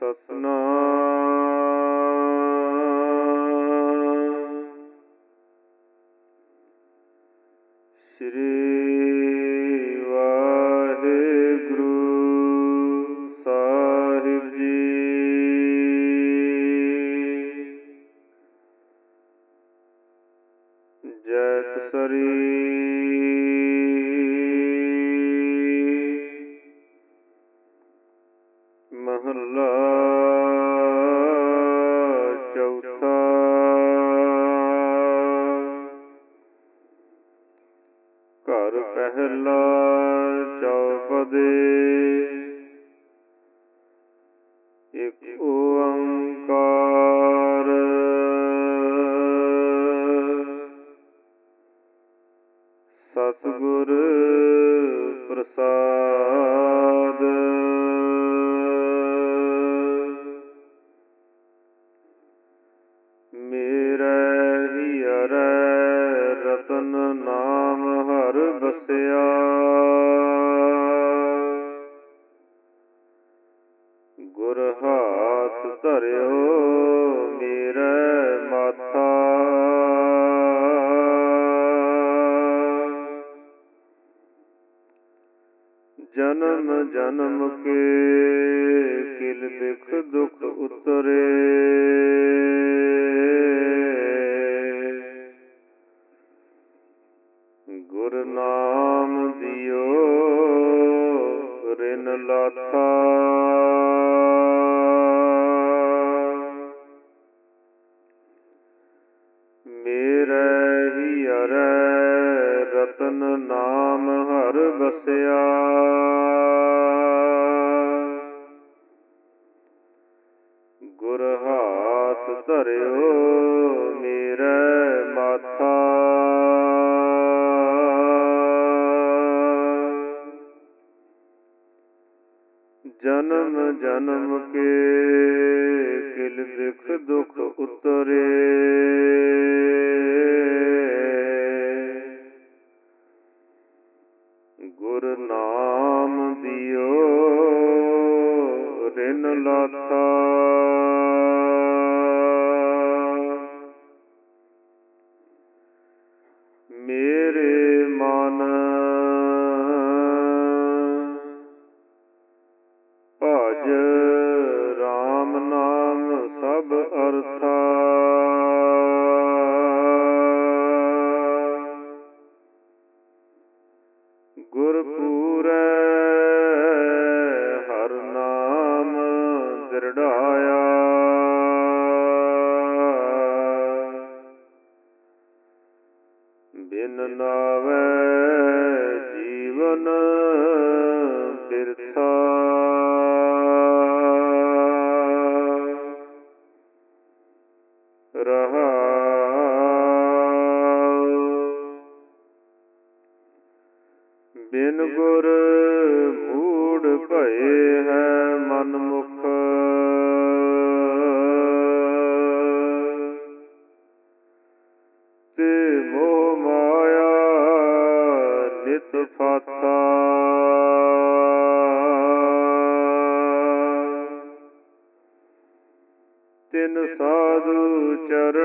ਸਤਨਾਮ ਮਹੱਲਾ ਧਰਿਓ ਮੇਰੇ ਮਾਥਾ ਜਨਮ ਜਨਮ ਕੇ ਕਿਲ ਬਿਖ ਦੁਖ ਉਤਰੇ। ਗੁਰ ਨਾਮ ਦਿਓ, ਰਿਨ ਲਾਥਾ ਜਨਮ ਜਨਮ ਕੇ ਕਿਲ ਬਿਖ ਦੁਖ ਉਤਰੇ। ਗੁਰ ਨਾਮ ਦਿਓ ਰਿਨ ਲਾਥਾ। ਗੁਰਪੂਰ ਹਰ ਨਾਮ ਦਿਰੜਾਇਆ। ਬਿਨ ਗੁਰ ਮੂੜ ਭਏ ਹੈ ਮਨ ਮੁਖ। ਤੇ ਮੋਹ ਮਾਇਆ ਨਿਤ ਫਾਥਾ ਤਿਨ ਸਾਧੂ ਚਰਨ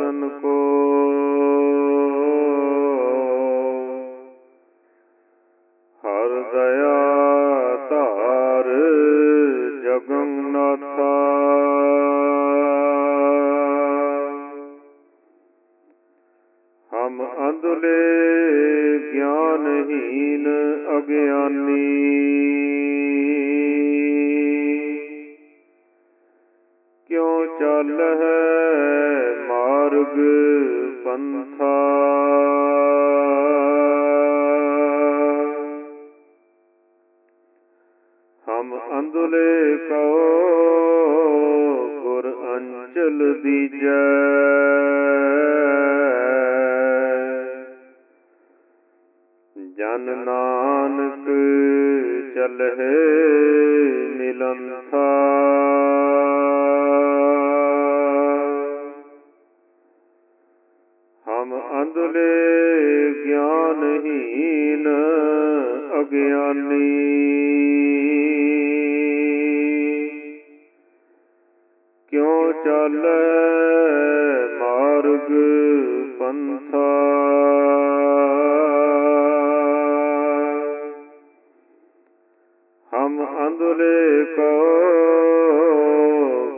ਦਾਸਨ ਕੋ। ਹਰ ਦਇਆ ਧਾਰ ਜਗਨਨਾਥਾ। ਹਮ ਅੰਧਲੇ ਗਿਆਨਹੀਨ ਅਗਿਆਨੀ। ਪੰਥਾ ਹਮ ਅੰਦੁਲੇ ਕਉ ਗੁਰ ਅੰਚਲ ਦੀਜੈ ਜਨ ਨਾਨਕ ਚਲਹਿ ਹਮ ਅੰਧਲੇ ਗਿਆਨਹੀਨ ਅਗਿਆਨੀ। ਕਿਉ ਚਾਲੈ ਮਾਰਗ ਪੰਥਾ? ਹਮ ਅੰਧਲੇ ਕੋ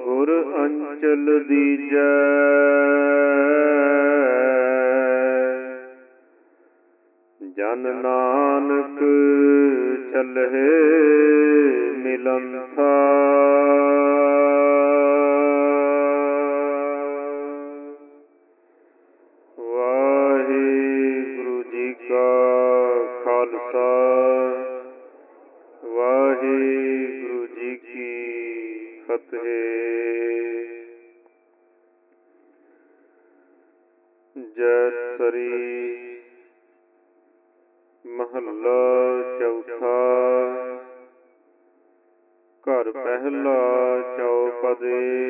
ਗੁਰ ਅੰਚਲ ਦੀਜੈ। ਜੈ ਸਰੀ। ਮਹੱਲਾ ਚੌਥਾ। ਘਰ ਪਹਿਲਾ ਚੌਪਦੇ।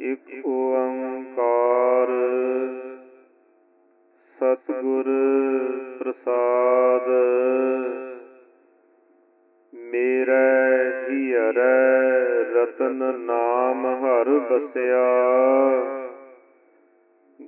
ਇਕ ਓੰਕਾਰ। ਸਤਿਗੁਰ ਪ੍ਰਸਾਦ। ਮੇਰੇ ਹੀਰੈ ਰਤਨ ਨਾਮ ਹਰ ਬਸਿਆ